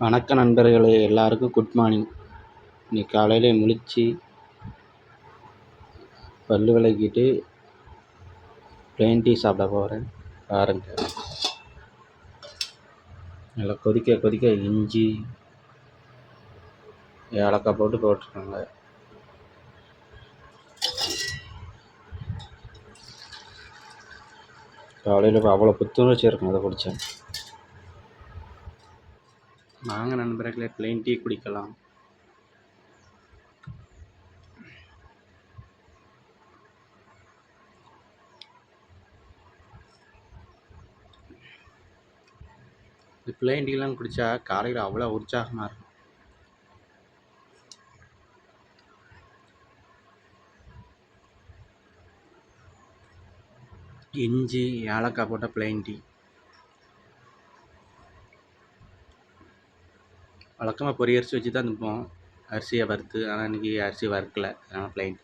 வணக்கம் நண்பர்களே எல்லாருக்கும் குட் மார்னிங் இன்னைக்கு காலையில் முழிச்சு பல் விளக்கிட்டு ப்ளெயின் டீ சாப்பிட போகிறேன் பாருங்க. நல்லா கொதிக்க கொதிக்க இஞ்சி ஏலக்காய் போட்டு போட்டிருக்காங்க. காலையில் அவ்வளோ புத்துணர்ச்சி இருக்கும் அதை குடித்தேன் வாங்க நண்பர்களே பிளெயின் டீ குடிக்கலாம். இந்த பிளெயின் டீலாம் குடித்தா காலையில் அவ்வளோ உற்சாகமாக இருக்கும். இஞ்சி ஏலக்காய் போட்ட பிளெயின் டீ வழக்கமாக பொரி அரிசி வச்சு தான் திப்போம் அரிசியை வறுத்து ஆனால் இன்றைக்கி அரிசி வறுக்கலை. அதனால் ப்ளைன்